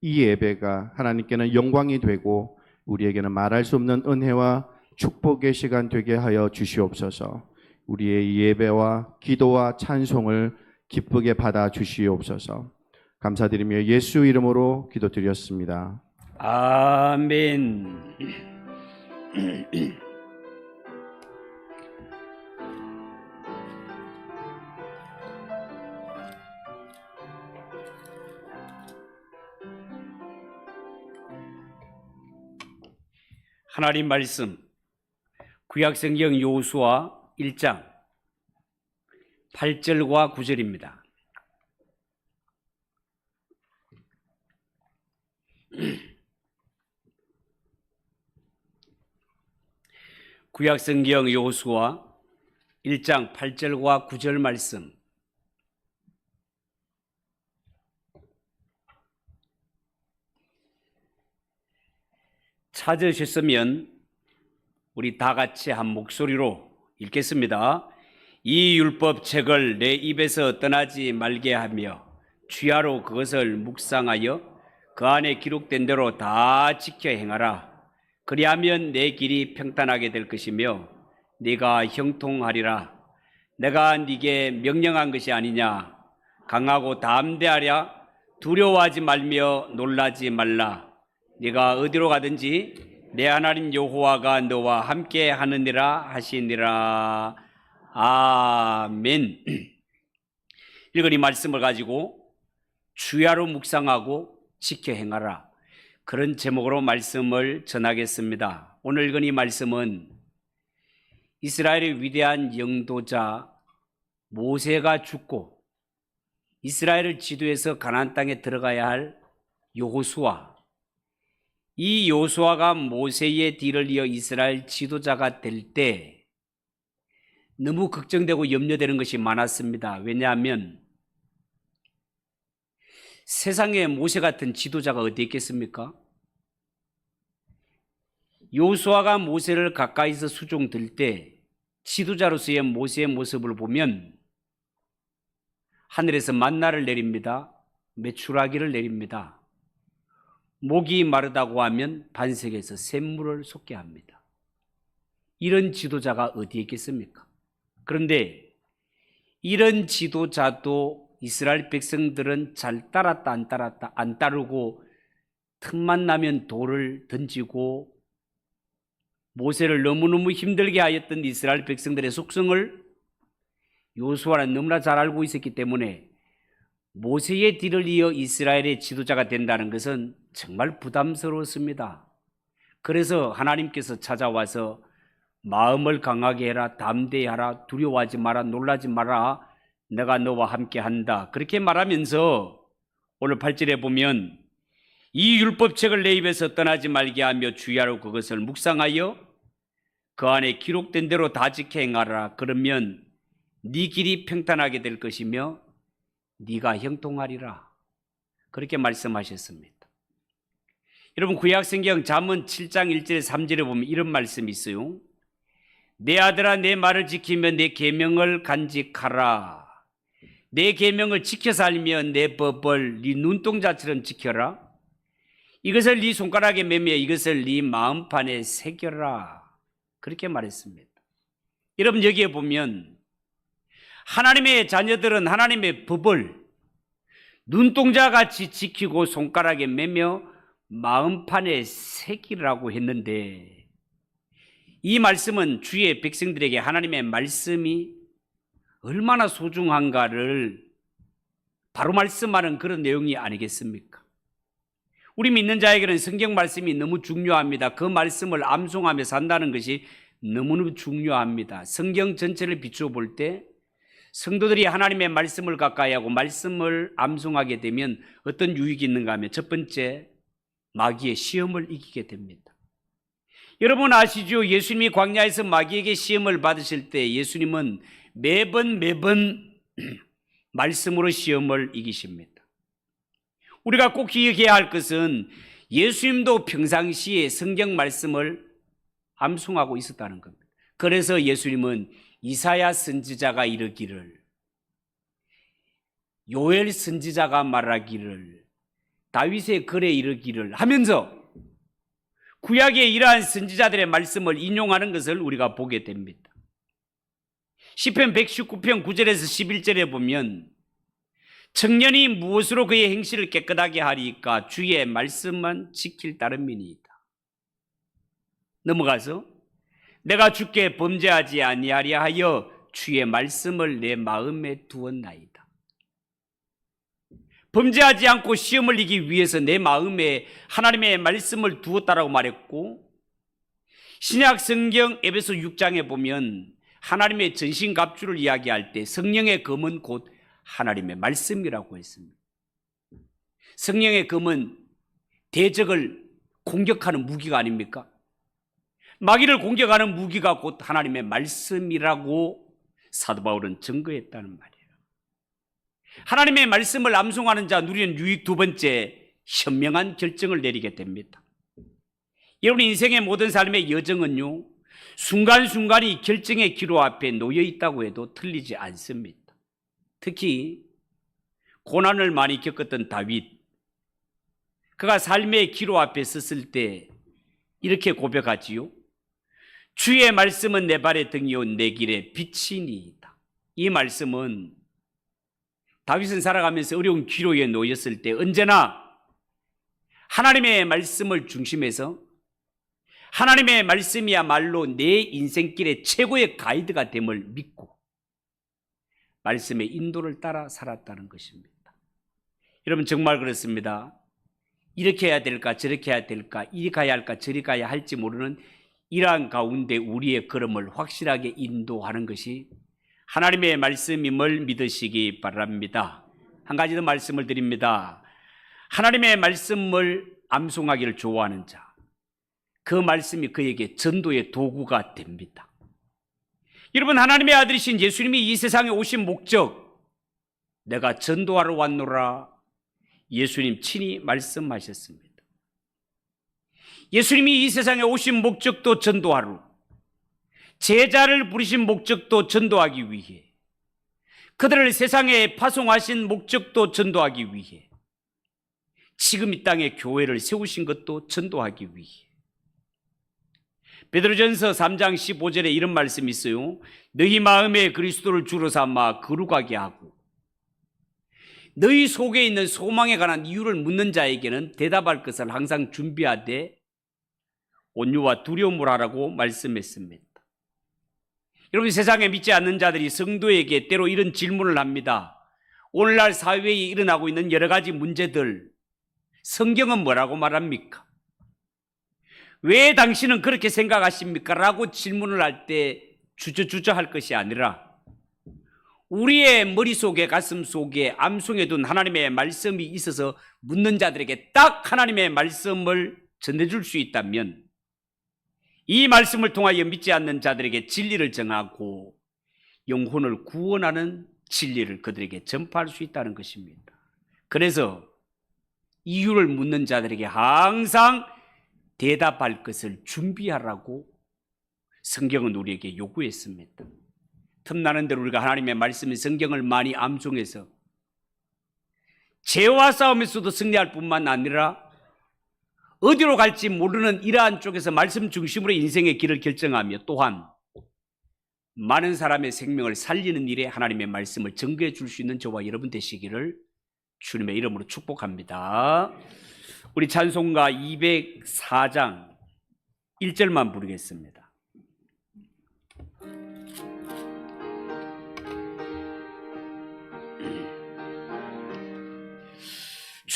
이 예배가 하나님께는 영광이 되고 우리에게는 말할 수 없는 은혜와 축복의 시간 되게 하여 주시옵소서. 우리의 이 예배와 기도와 찬송을 기쁘게 받아 주시옵소서. 감사드리며 예수 이름으로 기도드렸습니다. 아멘. 하나님 말씀 구약성경 요수와 1장 8절과 9절입니다. 구약성경 요수와 1장 8절과 9절 말씀 찾으셨으면 우리 다 같이 한 목소리로 읽겠습니다. 이 율법 책을 내 입에서 떠나지 말게 하며 주야로 그것을 묵상하여 그 안에 기록된 대로 다 지켜 행하라. 그리하면 내 길이 평탄하게 될 것이며 네가 형통하리라. 내가 네게 명령한 것이 아니냐. 강하고 담대하랴. 두려워하지 말며 놀라지 말라. 네가 어디로 가든지 내 하나님 여호와가 너와 함께 하느니라 하시니라. 아멘. 읽은 이 말씀을 가지고 주야로 묵상하고 지켜 행하라. 그런 제목으로 말씀을 전하겠습니다. 오늘 읽은 이 말씀은 이스라엘의 위대한 영도자 모세가 죽고 이스라엘을 지도해서 가나안 땅에 들어가야 할 여호수아 이 요수아가 모세의 뒤를 이어 이스라엘 지도자가 될 때 너무 걱정되고 염려되는 것이 많았습니다. 왜냐하면 세상에 모세 같은 지도자가 어디 있겠습니까? 요수아가 모세를 가까이서 수종 들 때 지도자로서의 모세의 모습을 보면 하늘에서 만나를 내립니다. 메추라기를 내립니다. 목이 마르다고 하면 반석에서 샘물을 솟게 합니다. 이런 지도자가 어디에 있겠습니까? 그런데 이런 지도자도 이스라엘 백성들은 잘 따랐다 안 따랐다 안 따르고 틈만 나면 돌을 던지고 모세를 너무너무 힘들게 하였던 이스라엘 백성들의 속성을 요수아는 너무나 잘 알고 있었기 때문에 모세의 뒤를 이어 이스라엘의 지도자가 된다는 것은 정말 부담스러웠습니다. 그래서 하나님께서 찾아와서 마음을 강하게 해라, 담대하라, 두려워하지 마라, 놀라지 마라, 내가 너와 함께 한다. 그렇게 말하면서 오늘 8절에 보면 이 율법책을 내 입에서 떠나지 말게 하며 주야로 그것을 묵상하여 그 안에 기록된 대로 다 지켜 행하라. 그러면 네 길이 평탄하게 될 것이며 네가 형통하리라. 그렇게 말씀하셨습니다. 여러분 구약성경 잠언 7장 1절에 3절에 보면 이런 말씀이 있어요. 내 아들아 내 말을 지키며 내 계명을 간직하라. 내 계명을 지켜 살면 내 법을 네 눈동자처럼 지켜라. 이것을 네 손가락에 매며 이것을 네 마음판에 새겨라. 그렇게 말했습니다. 여러분 여기에 보면 하나님의 자녀들은 하나님의 법을 눈동자 같이 지키고 손가락에 매며 마음판에 새기라고 했는데 이 말씀은 주의 백성들에게 하나님의 말씀이 얼마나 소중한가를 바로 말씀하는 그런 내용이 아니겠습니까? 우리 믿는 자에게는 성경 말씀이 너무 중요합니다. 그 말씀을 암송하며 산다는 것이 너무너무 중요합니다. 성경 전체를 비추어 볼 때 성도들이 하나님의 말씀을 가까이 하고 말씀을 암송하게 되면 어떤 유익이 있는가 하면 첫 번째 마귀의 시험을 이기게 됩니다. 여러분 아시죠? 예수님이 광야에서 마귀에게 시험을 받으실 때 예수님은 매번 매번 말씀으로 시험을 이기십니다. 우리가 꼭 기억해야 할 것은 예수님도 평상시에 성경 말씀을 암송하고 있었다는 겁니다. 그래서 예수님은 이사야 선지자가 이르기를 요엘 선지자가 말하기를 다윗의 글에 이르기를 하면서 구약의 이러한 선지자들의 말씀을 인용하는 것을 우리가 보게 됩니다. 시편 119편 9절에서 11절에 보면 청년이 무엇으로 그의 행실을 깨끗하게 하리까 주의 말씀만 지킬 따름이니이다. 넘어가서 내가 주께 범죄하지 아니하려 하여 주의 말씀을 내 마음에 두었나이다. 범죄하지 않고 시험을 이기 위해서 내 마음에 하나님의 말씀을 두었다라고 말했고 신약 성경 에베소 6장에 보면 하나님의 전신 갑주를 이야기할 때 성령의 검은 곧 하나님의 말씀이라고 했습니다. 성령의 검은 대적을 공격하는 무기가 아닙니까? 마귀를 공격하는 무기가 곧 하나님의 말씀이라고 사도 바울은 증거했다는 말이에요. 하나님의 말씀을 암송하는 자 누리는 유익 두 번째 현명한 결정을 내리게 됩니다. 여러분 인생의 모든 삶의 여정은요 순간순간이 결정의 기로 앞에 놓여 있다고 해도 틀리지 않습니다. 특히 고난을 많이 겪었던 다윗 그가 삶의 기로 앞에 섰을 때 이렇게 고백하지요. 주의 말씀은 내 발의 등이요 내 길의 빛이니이다. 이 말씀은 다윗은 살아가면서 어려운 기로에 놓였을 때 언제나 하나님의 말씀을 중심해서 하나님의 말씀이야말로 내 인생길의 최고의 가이드가 됨을 믿고 말씀의 인도를 따라 살았다는 것입니다. 여러분 정말 그렇습니다. 이렇게 해야 될까 저렇게 해야 될까 이리 가야 할까 저리 가야 할지 모르는 이러한 가운데 우리의 걸음을 확실하게 인도하는 것이 하나님의 말씀임을 믿으시기 바랍니다. 한 가지 더 말씀을 드립니다. 하나님의 말씀을 암송하기를 좋아하는 자, 그 말씀이 그에게 전도의 도구가 됩니다. 여러분, 하나님의 아들이신 예수님이 이 세상에 오신 목적, 내가 전도하러 왔노라 예수님 친히 말씀하셨습니다. 예수님이 이 세상에 오신 목적도 전도하러, 제자를 부르신 목적도 전도하기 위해, 그들을 세상에 파송하신 목적도 전도하기 위해, 지금 이 땅에 교회를 세우신 것도 전도하기 위해. 베드로전서 3장 15절에 이런 말씀이 있어요. 너희 마음에 그리스도를 주로 삼아 거룩하게 하고 너희 속에 있는 소망에 관한 이유를 묻는 자에게는 대답할 것을 항상 준비하되 온유와 두려움을 하라고 말씀했습니다. 여러분 세상에 믿지 않는 자들이 성도에게 때로 이런 질문을 합니다. 오늘날 사회에 일어나고 있는 여러 가지 문제들 성경은 뭐라고 말합니까? 왜 당신은 그렇게 생각하십니까? 라고 질문을 할 때 주저주저 할 것이 아니라 우리의 머릿속에 가슴 속에 암송해 둔 하나님의 말씀이 있어서 묻는 자들에게 딱 하나님의 말씀을 전해줄 수 있다면 이 말씀을 통하여 믿지 않는 자들에게 진리를 정하고 영혼을 구원하는 진리를 그들에게 전파할 수 있다는 것입니다. 그래서 이유를 묻는 자들에게 항상 대답할 것을 준비하라고 성경은 우리에게 요구했습니다. 틈나는 대로 우리가 하나님의 말씀인 성경을 많이 암송해서 죄와 싸움에서도 승리할 뿐만 아니라 어디로 갈지 모르는 이러한 쪽에서 말씀 중심으로 인생의 길을 결정하며 또한 많은 사람의 생명을 살리는 일에 하나님의 말씀을 증거해 줄 수 있는 저와 여러분 되시기를 주님의 이름으로 축복합니다. 우리 찬송가 204장 1절만 부르겠습니다.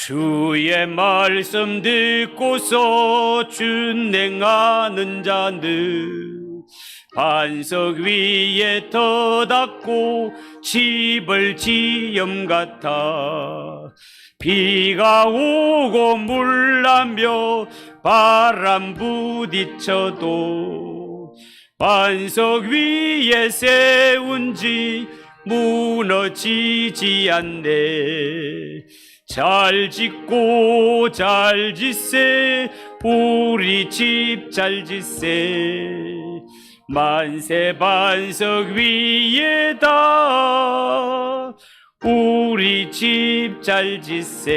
주의 말씀 듣고서 준행하는 자는 반석 위에 터닫고 집을 지엄 같아. 비가 오고 물나며 바람 부딪혀도 반석 위에 세운 지 무너지지 않네. 잘 짓고 잘 짓세. 우리 집 잘 짓세. 만세 반석 위에다. 우리 집 잘 짓세